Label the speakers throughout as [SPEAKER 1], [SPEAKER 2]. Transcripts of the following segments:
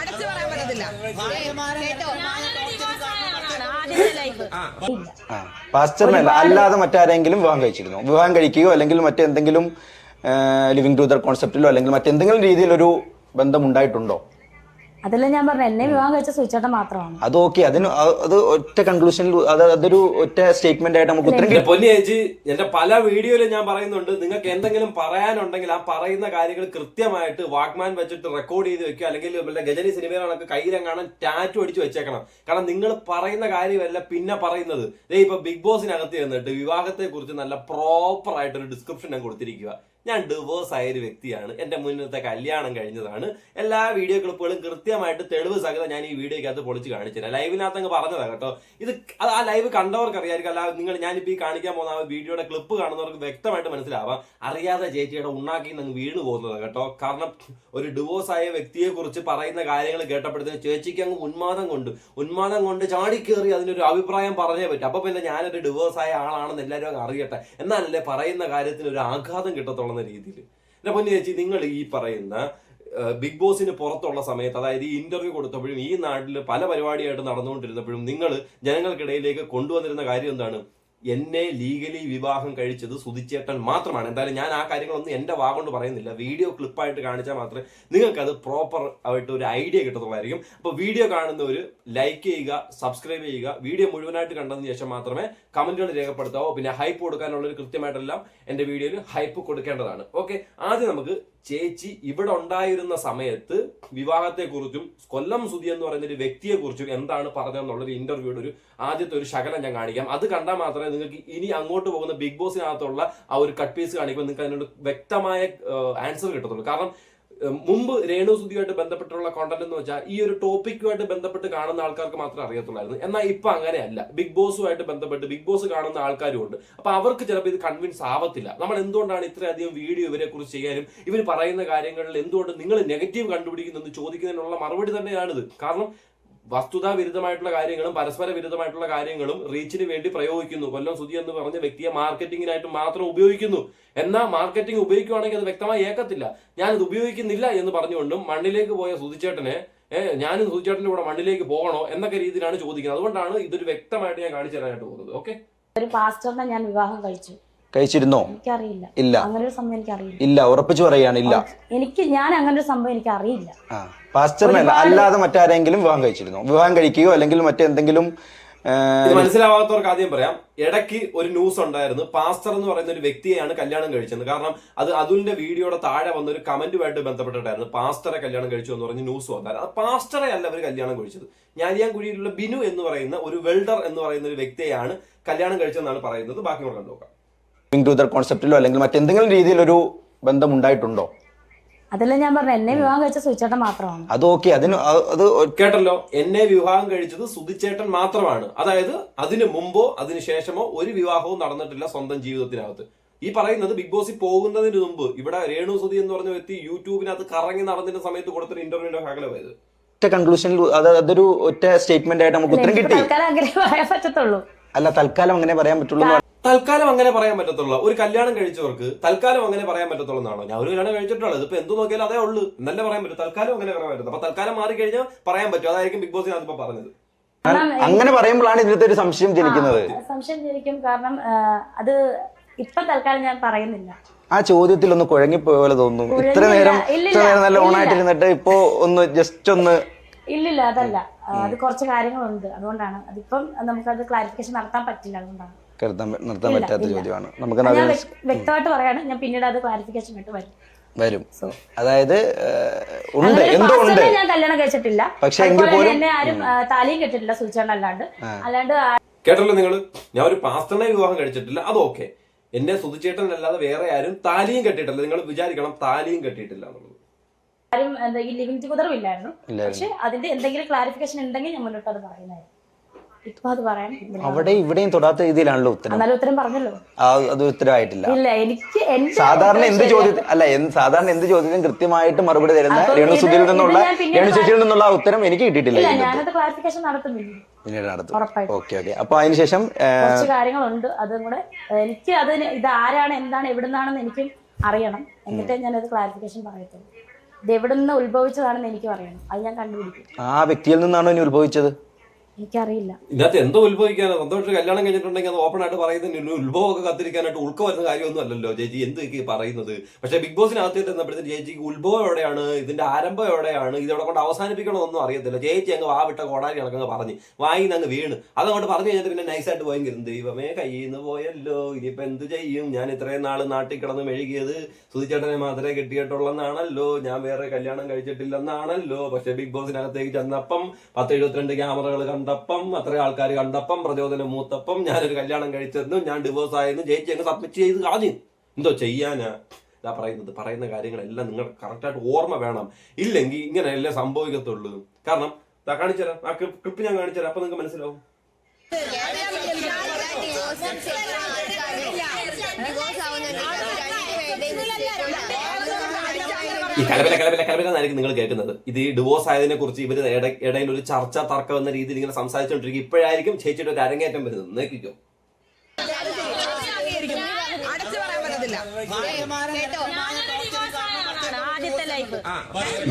[SPEAKER 1] അടച്ചു പറയാൻ പറ്റത്തില്ല. കേട്ടോ?
[SPEAKER 2] ആദ്യത്തെ ലൈഫ്
[SPEAKER 3] ആ പാസ്റ്ററിനല്ല അല്ലാതെ മറ്റാരെങ്കിലും വിവാഹം കഴിച്ചിരുന്നു? വിവാഹം കഴിക്കുകയോ അല്ലെങ്കിൽ മറ്റെന്തെങ്കിലും ലിവിങ് ടുദർ കോൺസെപ്റ്റിലോ അല്ലെങ്കിൽ മറ്റെന്തെങ്കിലും രീതിയിലൊരു ബന്ധം ഉണ്ടായിട്ടുണ്ടോ
[SPEAKER 4] അതല്ല ഞാൻ പറഞ്ഞു? എന്നെ വിവാഹം കഴിച്ച സുചേട്ടൻ മാത്രമാണ്.
[SPEAKER 3] അത് ഓക്കെ. അതിന് അത് ഒറ്റ കൺക്ലൂഷനിൽ അത് അതൊരു ഒറ്റ സ്റ്റേറ്റ്മെന്റ് ആയിട്ട് നമുക്ക് ഉത്തരം
[SPEAKER 5] എന്റെ
[SPEAKER 3] കിട്ടും.
[SPEAKER 5] പൊന്നി ചേച്ചി എന്റെ പല വീഡിയോയിലും ഞാൻ പറയുന്നുണ്ട്. നിങ്ങൾക്ക് എന്തെങ്കിലും പറയാനുണ്ടെങ്കിൽ ആ പറയുന്ന കാര്യങ്ങൾ കൃത്യമായിട്ട് വാക്മാൻ വെച്ചിട്ട് റെക്കോർഡ് ചെയ്ത് വെക്കുക. അല്ലെങ്കിൽ വല്ല ഗജനി സിനിമകളൊക്കെ കയ്യിലെങ്ങാനും ടാറ്റു അടിച്ച് വെച്ചേക്കണം. കാരണം നിങ്ങൾ പറയുന്ന കാര്യമല്ല പിന്നെ പറയുന്നത്. ദേ ഇപ്പൊ ബിഗ് ബോസിനകത്ത് ചെന്നിട്ട് വിവാഹത്തെ കുറിച്ച് നല്ല പ്രോപ്പർ ആയിട്ടൊരു ഡിസ്ക്രിപ്ഷൻ ഞാൻ കൊടുത്തിരിക്കുക ഞാൻ ഡിവോഴ്സ് ആയ ഒരു വ്യക്തിയാണ്. എന്റെ മുന്നത്തെ കല്യാണം കഴിഞ്ഞതാണ്. എല്ലാ വീഡിയോ ക്ലിപ്പുകളും കൃത്യമായിട്ട് തെളിവ് സഹിതം ഞാൻ ഈ വീഡിയോക്കകത്ത് പൊളിച്ച് കാണിച്ചില്ല ലൈവിനകത്ത് അങ്ങ് പറഞ്ഞതാ കേട്ടോ. ഇത് ആ ലൈവ് കണ്ടവർക്ക് അറിയായിരിക്കും അല്ല നിങ്ങൾ ഞാനിപ്പോൾ ഈ കാണിക്കാൻ പോകുന്ന ആ വീഡിയോയുടെ ക്ലിപ്പ് കാണുന്നവർക്ക് വ്യക്തമായിട്ട് മനസ്സിലാവാം. അറിയാതെ ചേച്ചിയുടെ ഉണ്ണാക്കി നിങ്ങൾ വീണ് പോകുന്നത് കേട്ടോ. കാരണം ഒരു ഡിവോഴ്സ് ആയ വ്യക്തിയെ കുറിച്ച് പറയുന്ന കാര്യങ്ങൾ കേട്ടപ്പോഴത്തേക്ക് ചേച്ചിക്ക് അങ്ങ് ഉന്മാദം കൊണ്ട് ഉന്മാദം കൊണ്ട് ചാടിക്കേറി അതിനൊരു അഭിപ്രായം പറഞ്ഞേ പറ്റും. അപ്പൊ പിന്നെ ഞാനൊരു ഡിവോഴ്സ് ആയ ആളാണെന്ന് എല്ലാവരും അങ്ങ് അറിയട്ടെ. എന്നാലല്ലേ പറയുന്ന കാര്യത്തിന് ഒരു ആഘാതം കിട്ടത്തുള്ള. രീതിയിൽ. എന്റെ പൊന്നി ചേച്ചി നിങ്ങൾ ഈ പറയുന്ന ബിഗ് ബോസിന് പുറത്തുള്ള സമയത്ത് അതായത് ഈ ഇന്റർവ്യൂ കൊടുത്തപ്പോഴും ഈ നാട്ടിൽ പല പരിപാടിയായിട്ട് നടന്നുകൊണ്ടിരുന്നപ്പോഴും നിങ്ങൾ ജനങ്ങൾക്കിടയിലേക്ക് കൊണ്ടുവന്നിരുന്ന കാര്യം എന്താണ്? എന്നെ ലീഗലി വിവാഹം കഴിച്ചത് സുതിച്ചേട്ടൻ മാത്രമാണ്. എന്തായാലും ഞാൻ ആ കാര്യങ്ങളൊന്നും എന്റെ വാ കൊണ്ട് പറയുന്നില്ല. വീഡിയോ ക്ലിപ്പായിട്ട് കാണിച്ചാൽ മാത്രമേ നിങ്ങൾക്കത് പ്രോപ്പർ ആയിട്ട് ഒരു ഐഡിയ കിട്ടത്തുള്ളായിരിക്കും. അപ്പോൾ വീഡിയോ കാണുന്നവർ ലൈക്ക് ചെയ്യുക സബ്സ്ക്രൈബ് ചെയ്യുക. വീഡിയോ മുഴുവനായിട്ട് കണ്ടതിന് ശേഷം മാത്രമേ കമന്റുകൾ രേഖപ്പെടുത്താവോ. പിന്നെ ഹൈപ്പ് കൊടുക്കാനുള്ളൊരു കൃത്യമായിട്ടെല്ലാം എന്റെ വീഡിയോയിൽ ഹൈപ്പ് കൊടുക്കേണ്ടതാണ്. ഓക്കെ ആദ്യം നമുക്ക് ചേച്ചി ഇവിടെ ഉണ്ടായിരുന്ന സമയത്ത് വിവാഹത്തെക്കുറിച്ചും കൊല്ലം സുധി എന്ന് പറയുന്ന ഒരു വ്യക്തിയെ കുറിച്ചും എന്താണ് പറഞ്ഞതെന്നുള്ള ഒരു ഇന്റർവ്യൂയുടെ ഒരു ആദ്യത്തെ ഒരു ശകലം ഞാൻ കാണിക്കാം. അത് കണ്ടാൽ മാത്രമേ നിങ്ങൾക്ക് ഇനി അങ്ങോട്ട് പോകുന്ന ബിഗ് ബോസിനകത്തുള്ള ആ ഒരു കട്ട് പീസ് കാണിക്കുമ്പോൾ നിങ്ങൾക്ക് അതിനോട് വ്യക്തമായ ആൻസർ കിട്ടത്തുള്ളൂ. കാരണം മുമ്പ് രേണു സുധിയുമായിട്ട് ബന്ധപ്പെട്ടുള്ള കോണ്ടന്റ് എന്ന് വെച്ചാൽ ഈ ഒരു ടോപ്പിക്കുമായിട്ട് ബന്ധപ്പെട്ട് കാണുന്ന ആൾക്കാർക്ക് മാത്രമേ അറിയത്തുള്ളായിരുന്നു. എന്നാൽ ഇപ്പൊ അങ്ങനെയല്ല. ബിഗ് ബോസുമായിട്ട് ബന്ധപ്പെട്ട് ബിഗ് ബോസ് കാണുന്ന ആൾക്കാരും ഉണ്ട് അപ്പൊ അവർക്ക് ചിലപ്പോൾ ഇത് കൺവിൻസ് ആവത്തില്ല. നമ്മൾ എന്തുകൊണ്ടാണ് ഇത്രയധികം വീഡിയോ ഇവരെ കുറിച്ച് ചെയ്യാനും ഇവർ പറയുന്ന കാര്യങ്ങളിൽ എന്തുകൊണ്ട് നിങ്ങൾ നെഗറ്റീവ് കണ്ടുപിടിക്കുന്നു എന്ന് ചോദിക്കുന്നതിനുള്ള മറുപടി തന്നെയാണിത്. കാരണം വസ്തുതാ വിരുദ്ധമായിട്ടുള്ള കാര്യങ്ങളും പരസ്പര വിരുദ്ധമായിട്ടുള്ള കാര്യങ്ങളും റീച്ചിന് വേണ്ടി പ്രയോഗിക്കുന്നു. കൊല്ലം സുധി എന്ന് പറഞ്ഞ വ്യക്തിയെ മാർക്കറ്റിംഗിനായിട്ട് മാത്രം ഉപയോഗിക്കുന്നു. എന്നാൽ മാർക്കറ്റിംഗ് ഉപയോഗിക്കുവാണെങ്കിൽ അത് വ്യക്തമായി ഏക്കത്തില്ല ഞാനിത് ഉപയോഗിക്കുന്നില്ല എന്ന് പറഞ്ഞുകൊണ്ടും മണ്ണിലേക്ക് പോയ സുധിച്ചേട്ടനെ ഏഹ് ഞാനും സുധിച്ചേട്ടന്റെ കൂടെ മണ്ണിലേക്ക് പോകണോ എന്നൊക്കെ രീതിയിലാണ് ചോദിക്കുന്നത്. അതുകൊണ്ടാണ് ഇതൊരു വ്യക്തമായിട്ട് ഞാൻ കാണിച്ചു തരാനായിട്ട് പോകുന്നത്. ഓക്കെ?
[SPEAKER 4] ഒരു പാസ്റ്ററിനെ ഞാൻ വിവാഹം കഴിച്ചു.
[SPEAKER 3] കഴിച്ചിരുന്നോ?
[SPEAKER 4] എനിക്കറിയില്ല.
[SPEAKER 3] ഇല്ല.
[SPEAKER 4] അങ്ങനെ ഒരു സംഭവം എനിക്കറിയില്ല.
[SPEAKER 3] ഇല്ല. ഉറപ്പിച്ചു പറയാണ് ഇല്ല.
[SPEAKER 4] എനിക്ക് ഞാൻ അങ്ങനെ ഒരു സംഭവം എനിക്കറിയില്ല.
[SPEAKER 3] ആ. പാസ്റ്ററിനല്ല അല്ലാതെ മറ്റാരെങ്കിലും വിവാഹം കഴിച്ചിരുന്നു? വിവാഹം കഴിക്കുകയോ അല്ലെങ്കിൽ മറ്റെന്തെങ്കിലും
[SPEAKER 5] ഇത് മനസ്സിലാവാത്തവർക്ക് ആദ്യം പറയാം. ഇടയ്ക്ക് ഒരു ന്യൂസ് ഉണ്ടായിരുന്നു. പാസ്റ്റർ എന്ന് പറയുന്ന ഒരു വ്യക്തിയെയാണ് കല്യാണം കഴിച്ചത്. കാരണം അത് അതിന്റെ വീഡിയോയുടെ താഴെ വന്ന ഒരു കമന്റുമായിട്ട് ബന്ധപ്പെട്ടിട്ടായിരുന്നു പാസ്റ്ററെ കല്യാണം കഴിച്ചു എന്ന് പറഞ്ഞ് ന്യൂസ് വന്നായിരുന്നു അത് പാസ്റ്ററെ അല്ല അവർ കല്യാണം കഴിച്ചത്. ഞാലിയാൻകുഴിയിലുള്ള ബിനു എന്ന് പറയുന്ന ഒരു വെൽഡർ എന്ന് പറയുന്ന ഒരു വ്യക്തിയെയാണ് കല്യാണം കഴിച്ചതെന്നാണ് പറയുന്നത്. ബാക്കി
[SPEAKER 3] നമുക്ക് നോക്കാം കോൺസെപ്റ്റിലോ അല്ലെങ്കിൽ മറ്റെന്തെങ്കിലും രീതിയിലൊരു ബന്ധം ഉണ്ടായിട്ടുണ്ടോ
[SPEAKER 4] അതല്ല ഞാൻ പറഞ്ഞു? എന്നെ വിവാഹം കഴിച്ച സുചേട്ടൻ മാത്രമാണ്.
[SPEAKER 3] അത് ഓക്കെ അതിന് അത്
[SPEAKER 5] കേട്ടല്ലോ? എന്നെ വിവാഹം കഴിച്ചത് സുധിച്ചേട്ടൻ മാത്രമാണ്. അതായത് അതിനു മുമ്പോ അതിനു ശേഷമോ ഒരു വിവാഹവും നടന്നിട്ടില്ല സ്വന്തം ജീവിതത്തിനകത്ത്. ഈ പറയുന്നത് ബിഗ് ബോസിൽ പോകുന്നതിന് മുമ്പ് ഇവിടെ രേണു സുധി എന്ന് പറഞ്ഞ വ്യക്തി യൂട്യൂബിനകത്ത് കറങ്ങി നടന്നിരുന്ന സമയത്ത് കൊടുത്തൊരു ഇന്റർവ്യൂവിന്റെ ഭാഗമായത്
[SPEAKER 3] ഒറ്റ കൺക്ലൂഷനിൽ അതൊരു ഒറ്റ സ്റ്റേറ്റ്മെന്റ് ആയിട്ട് നമുക്ക് ഉത്തരം കിട്ടി. അല്ല തൽക്കാലം അങ്ങനെ പറയാൻ പറ്റുള്ളൂ
[SPEAKER 5] തൽക്കാലം അങ്ങനെ പറയാൻ പറ്റത്തുള്ളൂ. ഒരു കല്യാണം കഴിച്ചവർക്ക് തൽക്കാലം അങ്ങനെ പറയാൻ പറ്റത്തുള്ളൂ എന്നാണോ ഞാൻ ഒരു കല്യാണം കഴിച്ചിട്ടുള്ളത് ഇപ്പൊ എന്ത് നോക്കിയാലും അതേ ഉള്ളൂ. എന്നല്ലേ പറയാൻ പറ്റും. തൽക്കാലം അങ്ങനെ പറയാൻ പറ്റും അപ്പൊ തൽക്കാലം മാറി കഴിഞ്ഞാൽ പറയാൻ പറ്റും. അതായിരിക്കും ബിഗ് ബോസ് ഞാനിപ്പോ പറഞ്ഞത്.
[SPEAKER 3] അങ്ങനെ പറയുമ്പോഴാണ് ഇതിനകത്ത് ഒരു സംശയം ജനിക്കുന്നത്.
[SPEAKER 4] സംശയം ജനിക്കും. കാരണം അത് ഇപ്പൊ തൽക്കാലം ഞാൻ പറയുന്നില്ല.
[SPEAKER 3] ആ ചോദ്യത്തിൽ ഒന്ന് കുഴങ്ങിപ്പോയ പോലെ തോന്നുന്നു. ഇത്ര നേരം ഇത്ര നേരം നല്ല
[SPEAKER 4] ഓണായിട്ട്
[SPEAKER 3] ഓണായിട്ടിരുന്നിട്ട് ഇപ്പോ ഒന്ന് ജസ്റ്റ് ഒന്ന്
[SPEAKER 4] ഇല്ലില്ല അതല്ല. അത് കുറച്ച് കാര്യങ്ങളുണ്ട്. അതുകൊണ്ടാണ്. അതിപ്പം നമുക്കത് ക്ലാരിഫിക്കേഷൻ നടത്താൻ പറ്റില്ല. അതുകൊണ്ടാണ്.
[SPEAKER 3] കരുതാൻ നിർത്താൻ പറ്റാത്ത ചോദ്യമാണ്. നമുക്ക്
[SPEAKER 4] ഞാൻ വ്യക്തമായിട്ട് പറയാണ് ഞാൻ പിന്നീട് അത് ക്ലാരിഫിക്കേഷൻ ആയിട്ട് വരും.
[SPEAKER 3] വരും. അതായത് ഉണ്ട് എന്തോ ഉണ്ട്.
[SPEAKER 4] ഞാൻ കല്യാണം കഴിച്ചിട്ടില്ല.
[SPEAKER 3] പക്ഷെ എങ്കിൽ പോലും-
[SPEAKER 4] ആരും താലിയും കെട്ടിട്ടില്ല സൂചിച്ചാണ്ട് അല്ലാണ്ട്. അല്ലാണ്ട്
[SPEAKER 5] കേട്ടല്ലോ നിങ്ങൾ ഞാൻ ഒരു പാസ്റ്ററിനെ വിവാഹം കഴിച്ചിട്ടില്ല. അത് ഓക്കെ എന്റെ സുതിച്ചേട്ടൻ അല്ലാതെ വേറെ ആരും താലിയും കെട്ടിയിട്ടില്ല. നിങ്ങൾ വിചാരിക്കണം താലിയും കെട്ടിയിട്ടില്ല എന്നുള്ളത്.
[SPEAKER 4] ആരും എന്താ ഈ ലിവിംഗ് ടുഗദറും ഇല്ലായിരുന്നു. പക്ഷെ അതിന്റെ എന്തെങ്കിലും ക്ലാരിഫിക്കേഷൻ ഉണ്ടെങ്കിൽ ഞാൻ മുന്നോട്ട് അത് പറയുന്നതായിരുന്നു
[SPEAKER 3] അവിടെ ഇവിടെയും തൊടാത്ത രീതിയിലാണല്ലോ ഉത്തരം.
[SPEAKER 4] ഉത്തരം പറഞ്ഞല്ലോ.
[SPEAKER 3] അത് ഉത്തരമായിട്ടില്ല
[SPEAKER 4] ഇല്ല എനിക്ക്
[SPEAKER 3] സാധാരണ എന്ത്
[SPEAKER 4] ചോദ്യത്തിൽ
[SPEAKER 3] ചോദ്യത്തിന് അല്ല സാധാരണ എന്ത് ചോദ്യത്തിനും കൃത്യമായിട്ട് മറുപടി തരുന്ന രേണു സുധിയിൽ നിന്നുള്ള രേണു ചേച്ചിയിൽ നിന്നുള്ള ഉത്തരം എനിക്ക് കിട്ടിയിട്ടില്ല പിന്നീട് നടത്തും. Okay okay. അപ്പൊ അതിനുശേഷം
[SPEAKER 4] കാര്യങ്ങളുണ്ട്. അതും കൂടെ എനിക്ക് അതിന് ഇത് ആരാണ് എന്താണ് എവിടുന്നാണെന്ന് എനിക്കും അറിയണം. എന്നിട്ടേ ഞാനത് ക്ലാരിഫിക്കേഷൻ പറയത്തുള്ളൂ. ഇത് എവിടെ നിന്ന് ഉത്ഭവിച്ചതാണെന്ന് എനിക്ക് അറിയണം. അത് ഞാൻ കണ്ടുപിടിക്കും.
[SPEAKER 3] ആ വ്യക്തിയിൽ നിന്നാണോ ഇനി ഉത്ഭവിച്ചത്?
[SPEAKER 4] എനിക്കറിയില്ല.
[SPEAKER 5] ഇതിനകത്ത് എന്തോ ഉത്ഭവിക്കാനോ സന്തോഷം കല്യാണം കഴിഞ്ഞിട്ടുണ്ടെങ്കിൽ അത് ഓപ്പൺ ആയിട്ട് പറയുന്നതിന് ഉത്ഭവമൊക്കെ കത്തിരിക്കാനായിട്ട് ഉൾക്ക വരുന്ന കാര്യമൊന്നും അല്ലല്ലോ ചേച്ചി എന്ത് പറയുന്നത്? പക്ഷെ ബിഗ് ബോസിനകത്ത് ചെന്നപ്പോഴത്തേക്ക് ചേച്ചിക്ക് ഉത്ഭവം എവിടെയാണ് ഇതിന്റെ ആരംഭം എവിടെയാണ് ഇതെവിടെ കൊണ്ട് അവസാനിപ്പിക്കണമെന്നൊന്നും അറിയത്തില്ല. ചേച്ചി അങ്ങ് വാ വിട്ട കോടാലി കണക്കങ്ങ് പറഞ്ഞ് വായി അങ്ങ് വീണ്. അതങ്ങോട്ട് പറഞ്ഞു കഴിഞ്ഞിട്ട് പിന്നെ നൈസായിട്ട് പോയെങ്കിലും ദൈവമേ കയ്യിൽ നിന്ന് പോയല്ലോ ഇനിയിപ്പോ എന്ത് ചെയ്യും? ഞാൻ ഇത്രയും നാൾ നാട്ടിൽ കിടന്ന് മെഴുകിയത് സുധിച്ചേട്ടനെ മാത്രമേ കിട്ടിയിട്ടുള്ളെന്നാണല്ലോ ഞാൻ വേറെ കല്യാണം കഴിച്ചിട്ടില്ലെന്നാണല്ലോ. പക്ഷെ ബിഗ് ബോസിനകത്തേക്ക് ചെന്നപ്പം പത്ത് എഴുപത്തിരണ്ട് ക്യാമറകൾ കണ്ടപ്പം അത്ര ആൾക്കാർ കണ്ടപ്പം പ്രചോദനം മൂത്തപ്പം ഞാനൊരു കല്യാണം കഴിച്ചെന്നും ഞാൻ ഡിവോഴ്സ് ആയെന്നും ചേച്ചി അങ്ങ് സബ്മിറ്റ് ചെയ്ത് കളഞ്ഞു. എന്തോ ചെയ്യാനാ? ഇതാ പറയുന്നത്. പറയുന്ന കാര്യങ്ങളെല്ലാം നിങ്ങൾ കറക്റ്റായിട്ട് ഓർമ്മ വേണം. ഇല്ലെങ്കിൽ ഇങ്ങനെയല്ലേ സംഭവിക്കത്തുള്ളൂ. കാരണം ഇതാ കാണിച്ചുതരാം. ആ ക്ലിപ്പ് ഞാൻ കാണിച്ചുതരാം. അപ്പൊ നിങ്ങൾക്ക് മനസ്സിലാവും. ഈ കലബല കലബല കലബല എന്നായിരിക്കും നിങ്ങൾ കേൾക്കുന്നത്. ഇത് ഈ ഡിവോഴ്സ് ആയതിനെ കുറിച്ച് ഇവർ ഇടയിൽ ഒരു ചർച്ച തർക്കം എന്ന രീതിയിൽ ഇങ്ങനെ സംസാരിച്ചുകൊണ്ടിരിക്കും ഇപ്പോഴായിരിക്കും ചേച്ചിയുടെ ഒരു അരങ്ങേറ്റം വരുന്നത്. നോക്കിക്കോ.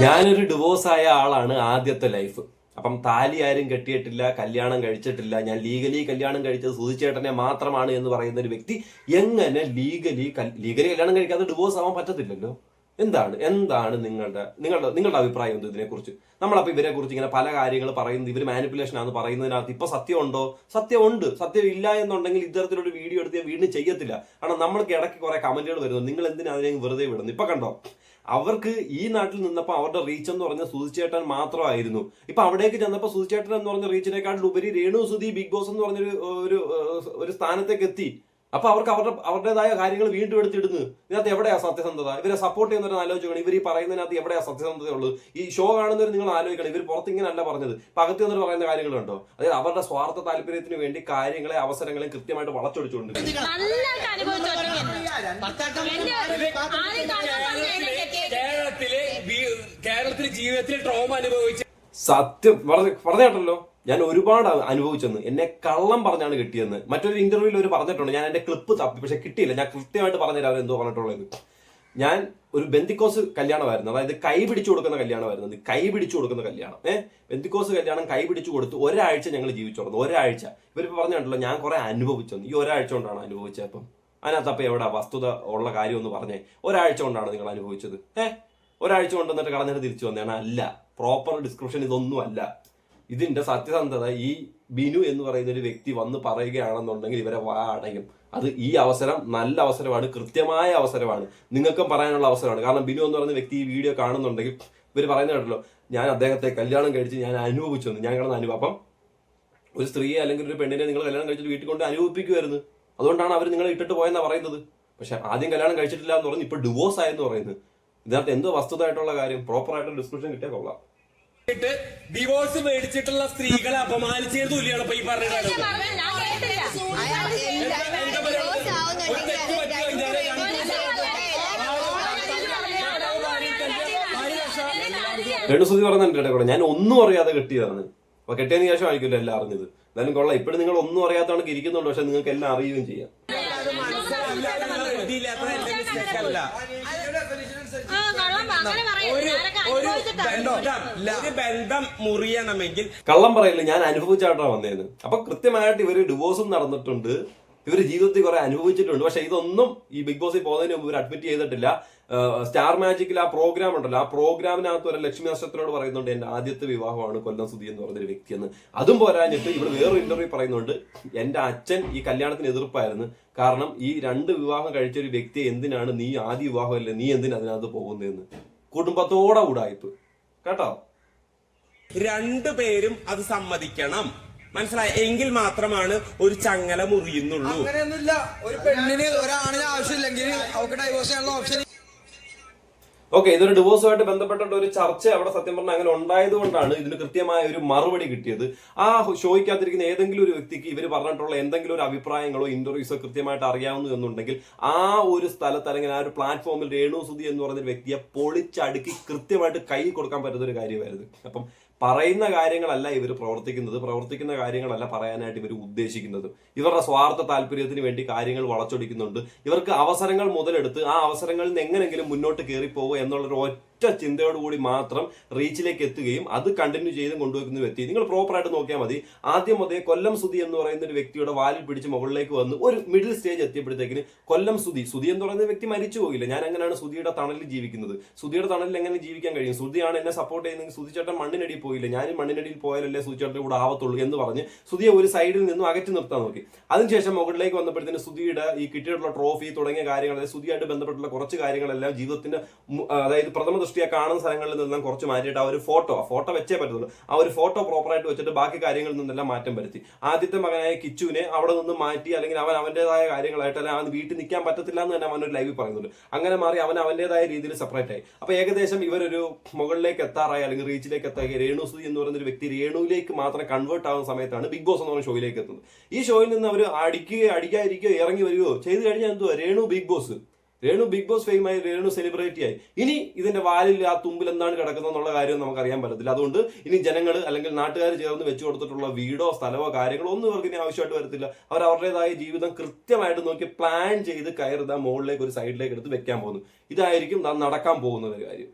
[SPEAKER 2] ഞാനൊരു
[SPEAKER 5] ഡിവോഴ്സ് ആയ ആളാണ് ആദ്യത്തെ ലൈഫ് അപ്പം താലി ആരും കെട്ടിയിട്ടില്ല കല്യാണം കഴിച്ചിട്ടില്ല. ഞാൻ ലീഗലി കല്യാണം കഴിച്ചത് സുധിച്ചേട്ടനെ മാത്രമാണ് എന്ന് പറയുന്ന ഒരു വ്യക്തി എങ്ങനെ ലീഗലി ലീഗലി കല്യാണം കഴിക്കാതെ ഡിവോഴ്സ് ആവാൻ പറ്റത്തില്ലല്ലോ? എന്താണ്? എന്താണ് നിങ്ങളുടെ നിങ്ങളുടെ നിങ്ങളുടെ അഭിപ്രായം എന്ത് ഇതിനെക്കുറിച്ച്? നമ്മളപ്പോൾ ഇവരെ കുറിച്ച് ഇങ്ങനെ പല കാര്യങ്ങൾ പറയുന്നത് ഇവർ മാനിപ്പുലേഷൻ ആണെന്ന് പറയുന്നതിനകത്ത് ഇപ്പൊ സത്യമുണ്ടോ? സത്യമുണ്ട്. സത്യം ഇല്ല എന്നുണ്ടെങ്കിൽ ഇത്തരത്തിലൊരു വീഡിയോ എടുത്ത് ഞാൻ വീണ്ടും ചെയ്യത്തില്ല. കാരണം നമ്മൾക്ക് ഇടയ്ക്ക് കുറെ കമന്റുകൾ വരുന്നു. നിങ്ങൾ എന്തിനാ അതിനെ വെറുതെ വിടുന്നു ഇപ്പൊ കണ്ടോ? അവർക്ക് ഈ നാട്ടിൽ നിന്നപ്പോൾ അവരുടെ റീച്ച് എന്ന് പറഞ്ഞ സുധിച്ചേട്ടൻ മാത്രമായിരുന്നു. ഇപ്പൊ അവിടേക്ക് ചെന്നപ്പോൾ സുധിച്ചേട്ടൻ എന്ന് പറഞ്ഞ റീച്ചിനെക്കാട്ടിൽ ഉപരി രേണു സുധി ബിഗ് ബോസ് എന്ന് പറഞ്ഞൊരു ഒരു ഒരു സ്ഥാനത്തേക്ക് എത്തി. അപ്പൊ അവർക്ക് അവരുടെ അവരുടേതായ കാര്യങ്ങൾ വീണ്ടും എടുത്തിടുന്നു. ഇതിനകത്ത് എവിടെയാണ് സത്യസന്ധത? ഇവരെ സപ്പോർട്ട് ചെയ്യുന്നവരെ ആലോചിക്കണം. ഇവർ ഈ പറയുന്നതിനകത്ത് എവിടെയാ സത്യസന്ധത ഉള്ളത് ഈ ഷോ കാണുന്നവർ നിങ്ങൾ ആലോചിക്കണം. ഇവർ പുറത്ത് ഇങ്ങനെയല്ല പറഞ്ഞത്. പകത്തി അകത്ത് പറയുന്ന പറയുന്ന കാര്യങ്ങളുണ്ടോ? അതായത് അവരുടെ സ്വാർത്ഥ താല്പര്യത്തിന് വേണ്ടി കാര്യങ്ങളെ അവസരങ്ങളെ കൃത്യമായിട്ട് വളച്ചൊടിച്ചുകൊണ്ട്
[SPEAKER 6] കേരളത്തിലെ ജീവിതത്തിൽ ട്രോമ അനുഭവിച്ച
[SPEAKER 5] സത്യം. പറഞ്ഞു പറഞ്ഞേട്ടല്ലോ ഞാൻ ഒരുപാട് അനുഭവിച്ചെന്ന്. എന്നെ കള്ളം പറഞ്ഞാണ് കിട്ടിയെന്ന്. മറ്റൊരു ഇന്റർവ്യൂവിൽ ഒരു പറഞ്ഞിട്ടുണ്ട്. ഞാൻ എന്റെ ക്ലിപ്പ് തപ്പി. പക്ഷെ കിട്ടിയില്ല. ഞാൻ കൃത്യമായിട്ട് പറഞ്ഞുതരാം എന്തോ പറഞ്ഞിട്ടുള്ളത് ഞാൻ ഒരു ബന്ധിക്കോസ് കല്യാണമായിരുന്നു. അതായത് കൈ പിടിച്ചു കൊടുക്കുന്ന കല്യാണമായിരുന്നു. കൈ പിടിച്ചു കൊടുക്കുന്ന കല്യാണം. ഏഹ് ബന്ധിക്കോസ് കല്യാണം കൈ പിടിച്ചു കൊടുത്ത് ഒരാഴ്ച ഞങ്ങൾ ജീവിച്ചോടുന്നു ഒരാഴ്ച. ഇവരിപ്പോ പറഞ്ഞിട്ടുണ്ടല്ലോ ഞാൻ കുറെ അനുഭവിച്ചെന്ന്. ഈ ഒരാഴ്ച കൊണ്ടാണ് അനുഭവിച്ചത് അപ്പം. അതിനകത്ത് അപ്പം എവിടെ വസ്തുത ഉള്ള കാര്യം ഒന്ന് പറഞ്ഞേ. ഒരാഴ്ച കൊണ്ടാണ് നിങ്ങൾ അനുഭവിച്ചത്. ഏഹ് ഒരാഴ്ച കൊണ്ട് എന്നിട്ട് കളഞ്ഞിട്ട് തിരിച്ചു വന്നതാണ് അല്ല പ്രോപ്പർ ഡിസ്ക്രിപ്ഷൻ ഇതൊന്നും അല്ല ഇതിന്റെ സത്യസന്ധത ഈ ബിനു എന്ന് പറയുന്ന ഒരു വ്യക്തി വന്ന് പറയുകയാണെന്നുണ്ടെങ്കിൽ ഇവരെ വാ അടയും അത് ഈ അവസരം നല്ല അവസരമാണ് കൃത്യമായ അവസരമാണ്. നിങ്ങൾക്കും പറയാനുള്ള അവസരമാണ്. കാരണം ബിനു എന്ന് പറയുന്ന വ്യക്തി ഈ വീഡിയോ കാണുന്നുണ്ടെങ്കിൽ ഇവർ പറയുന്ന കേട്ടല്ലോ ഞാൻ അദ്ദേഹത്തെ കല്യാണം കഴിച്ച് ഞാൻ അനുഭവിച്ചു വന്നു ഞാൻ കിടന്ന അനുഭവം. അപ്പം ഒരു സ്ത്രീയെ അല്ലെങ്കിൽ ഒരു പെണ്ണിനെ നിങ്ങൾ കല്യാണം കഴിച്ചിട്ട് വീട്ടിൽ കൊണ്ട് അനുഭവിപ്പിക്കുമായിരുന്നു അതുകൊണ്ടാണ് അവർ നിങ്ങളെ ഇട്ടിട്ട് പോയെന്നാണ് പറയുന്നത്. പക്ഷെ ആദ്യം കല്യാണം കഴിച്ചിട്ടില്ല എന്ന് പറഞ്ഞു ഇപ്പൊ ഡിവോഴ്സ് ആയെന്ന് പറയുന്നത്. ഇതിനകത്ത് എന്തോ വസ്തുതായിട്ടുള്ള കാര്യം പ്രോപ്പർ ആയിട്ടുള്ള ഡിസ്ക്രിപ്ഷൻ കിട്ടിയാൽ കൊള്ളാം.
[SPEAKER 6] ഡിവോഴ്സ് മേടിച്ചിട്ടുള്ള സ്ത്രീകളെ അപമാനിച്ചതിന് തുല്യാണ് ഇപ്പൊ ഈ പറഞ്ഞ
[SPEAKER 2] ഞാൻ പറഞ്ഞു, ഞാൻ കേട്ടില്ല.
[SPEAKER 1] അയാൾ എല്ലാ divorce ആവുന്നുണ്ടെങ്കിൽ അത് രണ്ട്
[SPEAKER 5] രണ്ടുസുതി പറഞ്ഞിട്ടുണ്ട് കൂടെ ഞാൻ ഒന്നും അറിയാതെ കെട്ടിയതാണ്. അപ്പൊ കെട്ടിയതിന് ശേഷം ആയിരിക്കില്ല എല്ലാം അറിഞ്ഞത്. എന്നാലും കൊള്ളാം. ഇപ്പോഴും നിങ്ങൾ ഒന്നും അറിയാത്താണ് ഇരിക്കുന്നുണ്ട്. പക്ഷെ നിങ്ങൾക്ക് എല്ലാം അറിയുകയും ചെയ്യാം.
[SPEAKER 6] ഒരു ബന്ധം. ഒരു ബന്ധം മുറിയണമെങ്കിൽ
[SPEAKER 5] കള്ളം പറയില്ല ഞാൻ അനുഭവിച്ചായിട്ടാണ് വന്നേന്ന്. അപ്പൊ കൃത്യമായിട്ട് ഇവർ ഡിവോഴ്സും നടന്നിട്ടുണ്ട്. ഇവർ ജീവിതത്തിൽ കുറെ അനുഭവിച്ചിട്ടുണ്ട്. പക്ഷെ ഇതൊന്നും ഈ ബിഗ് ബോസിൽ പോകുന്നതിന് മുമ്പ് ഇവർ അഡ്മിറ്റ് ചെയ്തിട്ടില്ല. സ്റ്റാർ മാജിക്കിൽ ആ പ്രോഗ്രാം ഉണ്ടല്ലോ. ആ പ്രോഗ്രാമിനകത്ത് വരെ ലക്ഷ്മി നക്ഷത്രത്തോട് പറയുന്നുണ്ട് എന്റെ ആദ്യത്തെ വിവാഹമാണ് കൊല്ലം സുധി എന്ന് പറഞ്ഞൊരു വ്യക്തിയെന്ന്. അതും പോരാഞ്ഞിട്ട് ഇവിടെ വേറൊരു ഇന്റർവ്യൂ പറയുന്നുണ്ട് എന്റെ അച്ഛൻ ഈ കല്യാണത്തിന് എതിർപ്പായിരുന്നു. കാരണം ഈ രണ്ട് വിവാഹം കഴിച്ച ഒരു വ്യക്തിയെ എന്തിനാണ് നീ ആദ്യ വിവാഹമല്ലേ നീ എന്തിനാ അതിനകത്ത് പോകുന്നതെന്ന് കുടുംബത്തോടെ ഉടായ്പ്. കേട്ടോ?
[SPEAKER 6] രണ്ടു പേരും അത് സമ്മതിക്കണം. മനസ്സിലായി? എങ്കിൽ മാത്രമാണ് ഒരു ചങ്ങല മുറിയുന്നുള്ളൂ.
[SPEAKER 7] അങ്ങനെയൊന്നുമില്ല. ഒരു പെണ്ണിന് ഒരാണിന് ആവശ്യമില്ലെങ്കിൽ അവർക്ക് ഡൈവോഴ്സ് ചെയ്യാനുള്ള ഓപ്ഷൻ
[SPEAKER 5] ഓക്കെ ഇതൊരു ഡിവോഴ്സുമായിട്ട് ബന്ധപ്പെട്ടിട്ട് ഒരു ചർച്ച അവിടെ സത്യം പറഞ്ഞാൽ അങ്ങനെ ഉണ്ടായത് കൊണ്ടാണ് ഇതിന് കൃത്യമായ ഒരു മറുപടി കിട്ടിയത്. ആ ഷോയ്ക്കാതിരിക്കുന്ന ഏതെങ്കിലും ഒരു വ്യക്തിക്ക് ഇവർ പറഞ്ഞിട്ടുള്ള എന്തെങ്കിലും ഒരു അഭിപ്രായങ്ങളോ ഇന്റർവ്യൂസോ കൃത്യമായിട്ട് അറിയാവുന്നു എന്നുണ്ടെങ്കിൽ ആ ഒരു സ്ഥലത്ത് അല്ലെങ്കിൽ ആ ഒരു പ്ലാറ്റ്ഫോമിൽ രേണു സുധി എന്ന് പറയുന്ന വ്യക്തിയെ പൊളിച്ചടുക്കി കൃത്യമായിട്ട് കൈ കൊടുക്കാൻ പറ്റുന്ന ഒരു കാര്യമായിരുന്നു. അപ്പം പറയുന്ന കാര്യങ്ങളല്ല ഇവർ പ്രവർത്തിക്കുന്നത്. പ്രവർത്തിക്കുന്ന കാര്യങ്ങളല്ല പറയാനായിട്ട് ഇവർ ഉദ്ദേശിക്കുന്നത്. ഇവരുടെ സ്വാർത്ഥ താല്പര്യത്തിന് വേണ്ടി കാര്യങ്ങൾ വളച്ചൊടിക്കുന്നുണ്ട്. ഇവർക്ക് അവസരങ്ങൾ മുതലെടുത്ത് ആ അവസരങ്ങളിൽ നിന്ന് എങ്ങനെങ്കിലും മുന്നോട്ട് കയറിപ്പോവുക എന്നുള്ളൊരു ഒറ്റ ചിന്തയോടുകൂടി മാത്രം റീച്ചിലേക്ക് എത്തുകയും അത് കണ്ടിന്യൂ ചെയ്തും കൊണ്ടുവെക്കുന്ന വ്യക്തി. നിങ്ങൾ പ്രോപ്പറായിട്ട് നോക്കിയാൽ മതി. ആദ്യം മുതൽ കൊല്ലം സുധി എന്ന് പറയുന്ന ഒരു വ്യക്തിയുടെ വാലിൽ പിടിച്ച് മുകളിലേക്ക് വന്ന് ഒരു മിഡിൽ സ്റ്റേജ് എത്തിയപ്പോഴത്തേക്കിന് കൊല്ലം സുധി സുധി എന്ന് പറയുന്ന വ്യക്തി മരിച്ചു പോകില്ല ഞാൻ അങ്ങനെയാണ് സുധിയുടെ തണലിൽ ജീവിക്കുന്നത്. സുധിയുടെ തണലിൽ എങ്ങനെ ജീവിക്കാൻ കഴിയും? സുധിയാണ് എന്നെ സപ്പോർട്ട് ചെയ്യുന്നത് സുധി ചേട്ടൻ മണ്ണിനടിയിൽ പോയില്ല. ഞാൻ മണ്ണിനടിയിൽ പോയാലല്ലേ സുധി ചേട്ടന്റെ കൂടെ ആവത്തുള്ളൂ എന്ന് പറഞ്ഞ് സുധിയെ ഒരു സൈഡിൽ നിന്നും അകറ്റി നിർത്താൻ നോക്കി. അതിനുശേഷം മുകളിലേക്ക് വന്നപ്പോഴത്തേന് സുധിയുടെ ഈ കിട്ടിയിട്ടുള്ള ട്രോഫി തുടങ്ങിയ കാര്യങ്ങൾ അതായത് ബന്ധപ്പെട്ടുള്ള കുറച്ച് കാര്യങ്ങളെല്ലാം ജീവിതത്തിന്റെ അതായത് പ്രഥമ ദൃഷ്ടിയ കാണുന്ന സ്ഥലങ്ങളിൽ നിന്നും കുറച്ച് മാറ്റിയിട്ട് ആ ഒരു ഫോട്ടോ ആ ഫോട്ടോ വെച്ചേ പറ്റത്തുള്ളൂ. ആ ഒരു ഫോട്ടോ പ്രോപ്പറായിട്ട് വെച്ചിട്ട് ബാക്കി കാര്യങ്ങളിൽ നിന്നെല്ലാം മാറ്റം വരുത്തി. ആദ്യത്തെ മകനായ കിച്ചുവിനെ അവിടെ നിന്ന് മാറ്റി അല്ലെങ്കിൽ അവൻ അവന്റെതായ കാര്യങ്ങളായിട്ട് അല്ലെങ്കിൽ അവൻ വീട്ടിൽ നിൽക്കാൻ പറ്റത്തില്ല എന്ന് തന്നെ അവനൊരു ലൈവിൽ പറയുന്നുണ്ട്. അങ്ങനെ മാറി അവൻ അവന്റെതായ രീതിയിൽ സെപ്പറേറ്റ് ആയി. അപ്പോൾ ഏകദേശം ഇവരൊരു മുകളിലേക്ക് എത്താറായി അല്ലെങ്കിൽ റീച്ചിലേക്ക് എത്തായി രേണു സുതി എന്ന് പറയുന്ന ഒരു വ്യക്തി രേണുവിലേക്ക് മാത്രം കൺവേർട്ട് ആവുന്ന സമയത്താണ് ബിഗ് ബോസ് എന്ന് പറയുന്ന ഷോയിലേക്ക് എത്തുന്നത്. ഈ ഷോയിൽ നിന്ന് അവർ അടിക്കുകയോ അടിക്കാതിരിക്കുകയോ ഇറങ്ങി വരികയോ ചെയ്തു കഴിഞ്ഞാൽ എന്തുവാ? Renu Big Boss Renu Big Boss ഫെയിമായി Renu celebrity ആയി. ഇനി ഇതിന്റെ വാലിൽ ആ തുമ്പിൽ എന്താണ് കിടക്കുന്നത് എന്നുള്ള കാര്യം നമുക്ക് അറിയാൻ പറ്റത്തില്ല. അതുകൊണ്ട് ഇനി ജനങ്ങൾ അല്ലെങ്കിൽ നാട്ടുകാർ ചേർന്ന് വെച്ചു കൊടുത്തിട്ടുള്ള വീടോ സ്ഥലമോ കാര്യങ്ങളോ ഒന്നും ഇവർക്ക് ഇനി ആവശ്യമായിട്ട് വരത്തില്ല. അവർ അവരുടേതായ ജീവിതം കൃത്യമായിട്ട് നോക്കി പ്ലാൻ ചെയ്ത് കയറുന്ന മുകളിലേക്ക് ഒരു സൈഡിലേക്ക് എടുത്ത് വെക്കാൻ പോകുന്നു. ഇതായിരിക്കും നടക്കാൻ പോകുന്ന ഒരു കാര്യം.